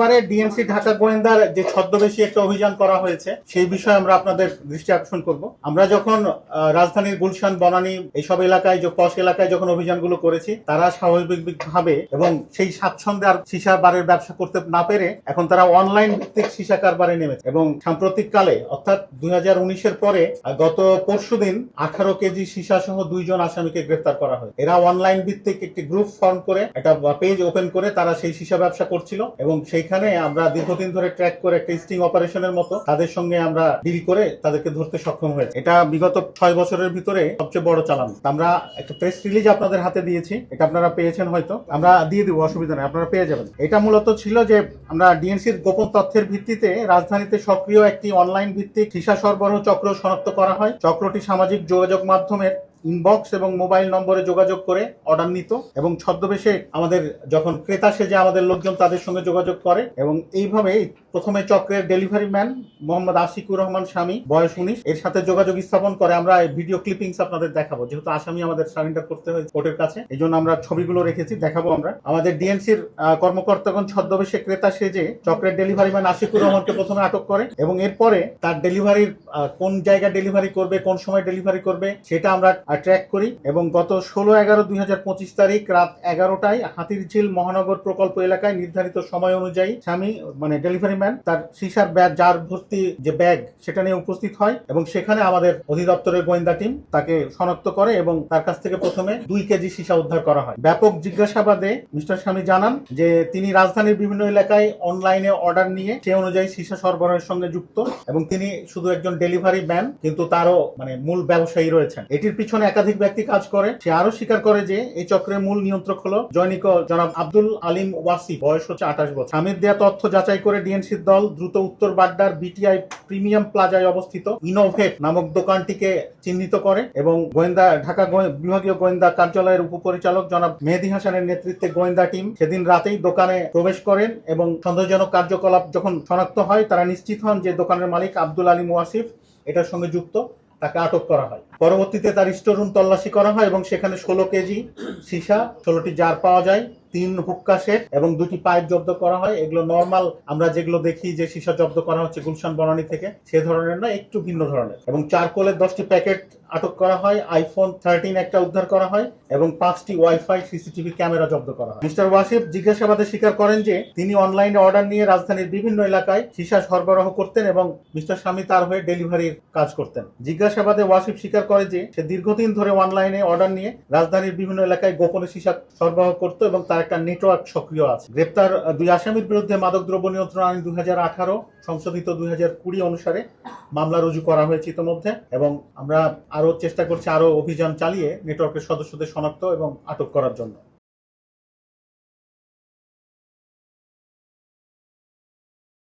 বারে ডিএনসি ঢাকা গোয়েন্দার যে ছদ্মবেশী একটা অভিযান করা হয়েছে, সেই বিষয়ে আমরা আপনাদের দৃষ্টি আকর্ষণ করব। আমরা যখন রাজধানীর গুলশান, বনানী এইসব এলাকায়, যে পশ এলাকায় যখন অভিযানগুলো করেছি, তারা স্বাভাবিকভাবে এবং সেই স্বাচ্ছন্দ্যে আর সীসা বারের ব্যবসা করতে না পেরে এখন তারা অনলাইন ভিত্তিক সীসা কারবারে নেমেছে। এবং সাম্প্রতিক কালে অর্থাৎ দুই উনিশের পরে গত পরশুদিন আঠারো কেজি সীসা সহ দুইজন আসামিকে গ্রেফতার করা হয়। এরা অনলাইন ভিত্তিক একটি গ্রুপ ফর্ম করে, একটা পেজ ওপেন করে তারা সেই সীসা ব্যবসা করছিল এবং সেইখানে আমরা দীর্ঘদিন ধরে ট্র্যাক করে একটা স্টিং অপারেশনের মতো তাদের সঙ্গে আমরা ডিল করে তাদেরকে ধরতে সক্ষম হয়েছে। এটা বিগত ছয় বছরের ভিতরে সবচেয়ে বড় চালান আমরা একটা প্রেস রিলিজ আপনাদের হাতে দিয়েছি। এটা আপনারা পেয়েছেন হয়তো। আমরা দিয়ে দিব, অসুবিধা নেই। আপনারা পেয়ে যাবেন। এটা মূলত ছিল যে আমরা ডিএনসির গোপন তথ্যের ভিত্তিতে রাজধানীতে সক্রিয় একটি অনলাইন ভিত্তিক সীসা সরবরাহ চক্র শনাক্ত করা হয়। চক্রটি সামাজিক যোগাযোগ মাধ্যমের ইনবক্স এবং মোবাইল নম্বরে যোগাযোগ করে অর্ডার নিত এবং ছদ্মবেশে আমাদের যখন ক্রেতা সেজে আমাদের লোকজন তাদের সঙ্গে যোগাযোগ করে এবং এইভাবে প্রথমে চক্রের ডেলিভারি ম্যান মোহাম্মদ আশিকুর রহমান স্বামী, বয়স উনিশ, এর সাথে যোগাযোগ স্থাপন করে আমরা ভিডিও ক্লিপিংস আপনাদের দেখাবো। যেহেতু আসামি আমাদের সারেন্ডার করতে হয়েছে কোর্টের কাছে এই জন্য আমরা ছবিগুলো রেখেছি, দেখাবো আমরা। আমাদের ডিএনসির কর্মকর্তাগণ ছদ্মবেশে ক্রেতা সেজে চক্রের ডেলিভারি ম্যান আশিকুর রহমানকে প্রথমে আটক করে এবং এরপরে তার ডেলিভারির কোন জায়গায় ডেলিভারি করবে, কোন সময় ডেলিভারি করবে, সেটা আমরা ট্র্যাক করি এবং গত ষোলো এগারো দুই তারিখ রাত এগারোটায় হাতিরঝিল মহানগর প্রকল্প এলাকায় নির্ধারিত সময় অনুযায়ী স্বামী মানে ডেলিভারি ম্যান তার সিসার ব্যাগ, যার ভর্তি যে ব্যাগ সেটা নিয়ে উপস্থিত হয় এবং সেখানে আমাদের অধিদপ্তরের গোয়েন্দা টিম তাকে শনাক্ত করে এবং তার কাছ থেকে প্রথমে দুই কেজি সীসা উদ্ধার করা হয়। ব্যাপক জিজ্ঞাসাবাদে মিস্টার স্বামী জানান যে তিনি রাজধানীর বিভিন্ন এলাকায় অনলাইনে অর্ডার নিয়ে সে অনুযায়ী সীসা সরবরাহের সঙ্গে যুক্ত এবং তিনি শুধু একজন ডেলিভারি ম্যান কিন্তু তারও মানে মূল ব্যবসায়ী রয়েছেন। এটির পিছনে একাধিক ব্যক্তি কাজ করে। সে আরও স্বীকার করে যে এই চক্রের মূল নিয়ন্ত্রক হলো জৈনিক জনাব আব্দুল আলিম ওয়াসি। বয়স হচ্ছে আঠাশ বছর। স্বামীর দেয়া তথ্য যাচাই করে ডিএনসির দল দ্রুত উত্তর বাড্ডার বিটিআই প্রিমিয়াম প্লাজায় অবস্থিত ইনোভেট নামক দোকানটিকে চিহ্নিত করে এবং গোয়েন্দা ঢাকা বিভাগীয় গোয়েন্দা কার্যালয়ের উপপরিচালক জনাব মেহেদি হাসানের নেতৃত্বে গোয়েন্দা টিম সেদিন রাতেই দোকানে প্রবেশ করেন এবং সন্দেহজনক কার্যকলাপ যখন শনাক্ত হয়, তারা নিশ্চিত হন যে দোকানের মালিক আব্দুল আলিম ওয়াসিফ এটার সঙ্গে যুক্ত। তাকে আটক করা হয়। পরবর্তীতে তার স্টোর রুম তল্লাশি করা হয় এবং সেখানে ষোলো কেজি সীসা, ষোলোটি জার পাওয়া যায়। তিন হুক্কা সেট এবং দুটি পাইপ জব্দ করা হয়। এগুলো নর্মাল আমরা যেগুলো দেখি যে সীসা জব্দ করা হচ্ছে গুলশান বনানী থেকে, সে ধরনের না একটু ভিন্ন ধরনের। এবং চারকোলের দশটি প্যাকেট আটক করা হয় আইফোন থার্টিন একটা উদ্ধার করা হয় এবং পাঁচটি ওয়াইফাই সিসিটিভি ক্যামেরা জব্দ করা হয়। মিস্টার ওয়াসিফ জিজ্ঞাসাবাদে স্বীকার করেন যে, তিনি অনলাইনে অর্ডার নিয়ে রাজধানীর বিভিন্ন এলাকায় সীসা সরবরাহ করতেন এবং মিস্টার স্বামী তার হয়ে ডেলিভারির কাজ করতেন। জিজ্ঞাসাবাদে ওয়াসিফ স্বীকার করে যে, সে দীর্ঘদিন ধরে অনলাইনে অর্ডার নিয়ে রাজধানীর বিভিন্ন এলাকায় গোপনে সীসা সরবরাহ করত এবং তার একটা নেটওয়ার্ক সক্রিয় আছে। গ্রেপ্তার দুই আসামির বিরুদ্ধে মাদক দ্রব্য নিয়ন্ত্রণ আইন দুই হাজার আঠারো, সংশোধিত দুই হাজার কুড়ি অনুসারে মামলা রুজু করা হয়েছে ইতিমধ্যে এবং আমরা আরও চেষ্টা করছি আরও অভিযান চালিয়ে নেটওয়ার্কের সদস্যদের শনাক্ত এবং আটক করার জন্য।